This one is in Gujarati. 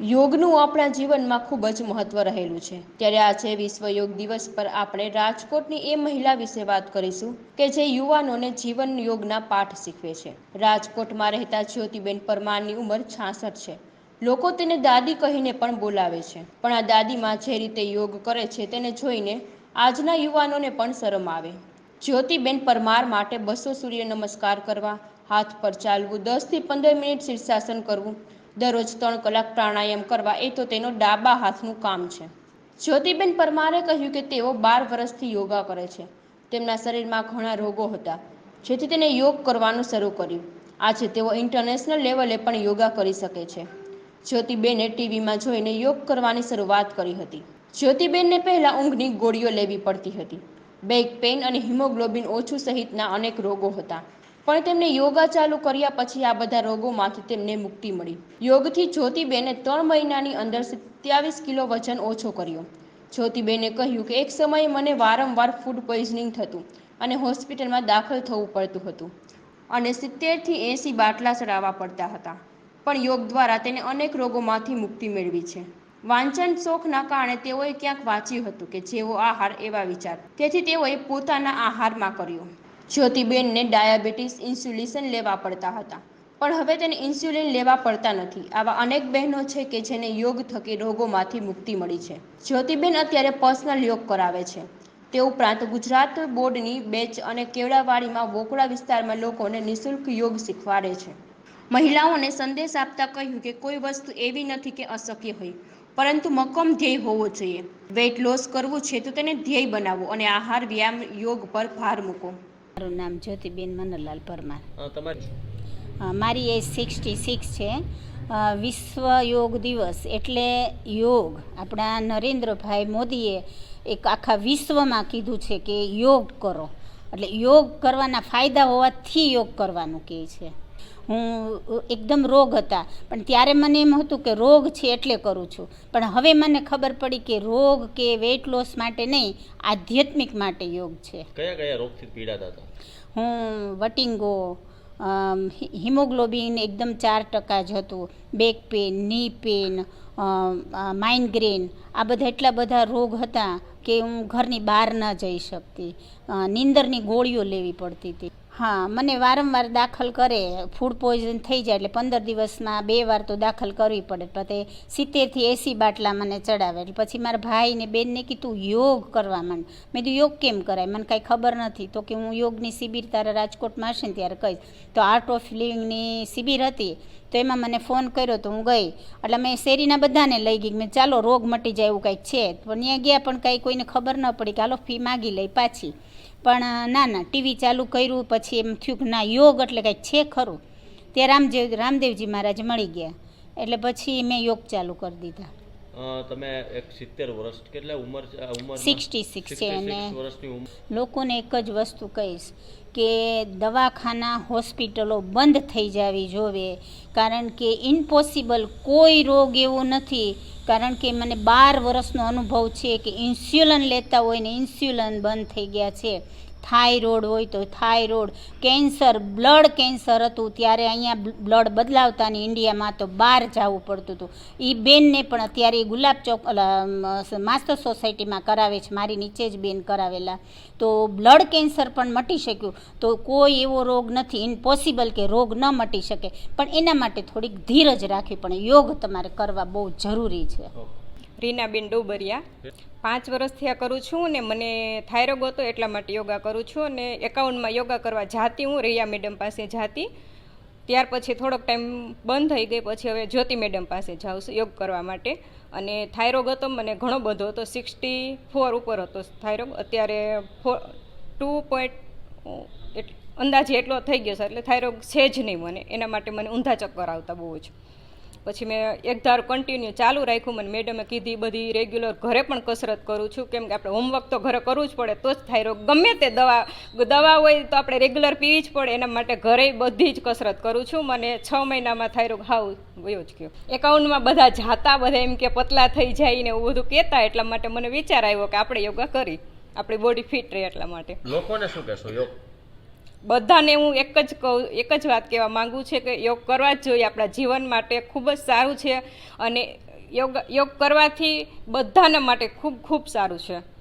યોગનું આપણા જીવનમાં ખૂબ જ મહત્વ રહેલું છે. ત્યારે આજે વિશ્વ યોગ દિવસ પર આપણે રાજકોટની એ મહિલા વિશે વાત કરીશું કે જે યુવાનોને જીવન યોગના પાઠ શીખવે છે. રાજકોટમાં રહેતા જ્યોતિબેન પરમારની ઉંમર છાસઠ છે. લોકો તેને દાદી કહીને પણ બોલાવે છે. પણ આ દાદીમાં જે રીતે યોગ કરે છે તેને જોઈને આજના યુવાનોને પણ શરમ આવે. જ્યોતિબેન પરમાર માટે બસો સૂર્ય નમસ્કાર કરવા, હાથ પર ચાલવું, દસથી પંદર મિનિટ શીર્ષાસન કરવું દરરોજ ત્રણ કલાક પ્રાણાયામ કરવા, એ તો તેનો ડાબા હાથનું કામ છે. જ્યોતિબેન પરમારે કહ્યું કે તેઓ બાર વર્ષથી યોગા કરે છે. તેમના શરીરમાં ઘણા રોગો હતા, જેથી તેને યોગ કરવાનું શરૂ કર્યું. આજે તેઓ ઇન્ટરનેશનલ લેવલે પણ યોગા કરી શકે છે. જ્યોતિબેને ટીવીમાં જોઈને યોગ કરવાની શરૂઆત કરી હતી. જ્યોતિબેનને પહેલાં ઊંઘની ગોળીઓ લેવી પડતી હતી. બેક પેઇન અને હિમોગ્લોબિન ઓછું સહિતના અનેક રોગો હતા. પણ તેમને યોગા ચાલુ કર્યા પછી આ બધા રોગોમાંથી તેમને મુક્તિ મળી. યોગથી જ્યોતિબેને ત્રણ મહિનાની અંદર સત્યાવીસ કિલો વજન ઓછો કર્યો. જ્યોતિબેને કહ્યું કે એક સમયે મને વારંવાર ફૂડ પોઈઝનિંગ થતું અને હોસ્પિટલમાં દાખલ થવું પડતું હતું અને સિત્તેરથી એંસી બાટલા ચડાવવા પડતા હતા. પણ યોગ દ્વારા તેને અનેક રોગોમાંથી મુક્તિ મેળવી છે. વાંચન શોખના કારણે તેઓએ ક્યાંક વાંચ્યું હતું કે જેવો આહાર એવા વિચાર. તેથી તેઓએ પોતાના આહારમાં કર્યો. જ્યોતિબેનને ડાયાબિટીસ ઇન્સ્યુલિશન લેવા પડતા હતા. પણ હવે તેને ઇન્સ્યુલિન લેવા પડતા નથી. આવા અનેક બહેનો છે કે જેને યોગ થકી રોગોમાંથી મુક્તિ મળી છે. જ્યોતિબેન અત્યારે પર્સનલ યોગ કરાવે છે. તે ઉપરાંત ગુજરાત બોર્ડની બેચ અને કેવડાવાડીમાં વોકડા વિસ્તારમાં લોકોને નિઃશુલ્ક યોગ શીખવાડે છે. મહિલાઓને સંદેશ આપતા કહ્યું કે કોઈ વસ્તુ એવી નથી કે અશક્ય હોય, પરંતુ મક્કમ ધ્યેય હોવો જોઈએ. વેઇટ લોસ કરવું છે તો તેને ધ્યેય બનાવો અને આહાર, વ્યાયામ, યોગ પર ભાર મૂકો. મારું નામ જ્યોતિબેન મનોલાલ પરમાર. મારી એજ સિક્સટી સિક્સ છે. વિશ્વ યોગ દિવસ એટલે યોગ. આપણા નરેન્દ્રભાઈ મોદીએ એક આખા વિશ્વમાં કીધું છે કે યોગ કરો. એટલે યોગ કરવાના ફાયદા હોવાથી યોગ કરવાનું કહે છે. હું એકદમ રોગ હતા. પણ ત્યારે મને એમ હતું કે રોગ છે એટલે કરું છું. પણ હવે મને ખબર પડી કે રોગ કે વેઇટ લોસ માટે નહીં આધ્યાત્મિક માટે યોગ છે. કયા કયા રોગથી પીડાતા હતા? હું વટિંગો હિમોગ્લોબિન એકદમ ચાર ટકા જ હતું. બેક પેનની પેન માઇન્ડગ્રેન આ બધા એટલા બધા રોગ હતા કે હું ઘરની બહાર ન જઈ શકતી. નીંદરની ગોળીઓ લેવી પડતી હતી. હા, મને વારંવાર દાખલ કરે ફૂડ પોઈઝન થઈ જાય એટલે પંદર દિવસમાં બે વાર તો દાખલ કરવી પડે. પછી સિત્તેરથી એંસી બાટલા મને ચડાવે. એટલે પછી મારા ભાઈને બેનને કીધું યોગ કરવા માંડ. મેં કીધું, યોગ કેમ કરાય? મને કાંઈ ખબર નથી. તો કે હું યોગની શિબિર તારા રાજકોટમાં હશે ને ત્યારે કહીશ. તો આર્ટ ઓફ લિવિંગની શિબિર હતી, તો એમાં મને ફોન કર્યો તો હું ગઈ. એટલે મેં શેરીના બધાને લઈ ગઈ. મેં ચાલો, રોગ મટી જાય એવું કાંઈક છે. પણ ત્યાં ગયા પણ કાંઈ કોઈને ખબર ન પડી કે, હાલો, ફી માગી લઈ પાછી. પણ ના ના ટીવી ચાલુ કર્યું પછી એમ થયું કે ના યોગ એટલે કંઈક છે ખરું. તે રામદેવ રામદેવજી મહારાજ મળી ગયા. એટલે પછી મેં યોગ ચાલુ કરી દીધા. તમે એક સિત્તેર વર્ષ કેટલા ઉંમર ઉંમર 66 છે અને લોકોને એક જ વસ્તુ કહીશ કે દવાખાના હોસ્પિટલો બંધ થઈ જવી જોવે. કારણ કે ઇમ્પોસિબલ કોઈ રોગ એવો નથી કારણ કે મને બાર વર્ષનો અનુભવ છે કે ઇન્સ્યુલન લેતા હોય ને ઇન્સ્યુલન બંધ થઈ ગયા છે. થાઇરોઇડ હોય તો થાઇરોઇડ કેન્સર, બ્લડ કેન્સર હતું ત્યારે અહીંયા બ્લડ બદલાવતા ને ઇન્ડિયામાં તો બહાર જવું પડતું હતું. એ બેનને પણ અત્યારે ગુલાબ ચોક માસ્ટર સોસાયટીમાં કરાવે છે, મારી નીચે જ બેન કરાવેલા. તો બ્લડ કેન્સર પણ મટી શક્યું. તો કોઈ એવો રોગ નથી, ઇમ્પોસિબલ કે રોગ ન મટી શકે. પણ એના માટે થોડીક ધીરજ રાખવી પણ યોગ તમારે કરવા બહુ જરૂરી છે. રીનાબેન ડોબરિયા. પાંચ વર્ષથી આ કરું છું ને મને થાઇરોગ હતો એટલા માટે યોગા કરું છું અને એકાઉન્ટમાં યોગા કરવા જાતી હું, રિયા મેડમ પાસે જાતી. ત્યાર પછી થોડોક ટાઈમ બંધ થઈ ગઈ, પછી હવે જ્યોતિ મેડમ પાસે જાઉં છું યોગ કરવા માટે. અને થાઇરોગ હતો, મને ઘણો બધો હતો, સિક્સટી ફોર ઉપર હતો થાઇરોગ અત્યારે ફોર ટુ પોઈન્ટ અંદાજે એટલો થઈ ગયો છે, એટલે થાઇરોગ છે જ નહીં મને. એના માટે મને ઊંધા ચક્કર આવતા બહુ જ. પછી મેં એક ધારું કન્ટિન્યુ ચાલુ રાખ્યું. મને મેડમે કીધી બધી રેગ્યુલર ઘરે પણ કસરત કરું છું. કેમ કે આપણે હોમવર્ક તો ઘરે કરવું જ પડે, તો જ થાય ગમે તે દવા દવા હોય તો આપણે રેગ્યુલર પીવી જ પડે. એના માટે ઘરે બધી જ કસરત કરું છું. મને છ મહિનામાં થાયરોગ હાવ ગયો જ ગયો. એકાઉન્ટમાં બધા જાતા, બધા એમ કે પતલા થઈ જાય ને એવું બધું કહેતા એટલા માટે મને વિચાર આવ્યો કે આપણે યોગા કરી. આપણી બોડી ફિટ રહે એટલા માટે. લોકોને શું કહેશો? યોગ બધાને હું એક જ કહું, એક જ વાત કહેવા માંગુ છે કે યોગ કરવા જ જોઈએ. આપણા જીવન માટે ખૂબ જ સારું છે અને યોગ યોગ કરવાથી બધાના માટે ખૂબ ખૂબ સારું છે.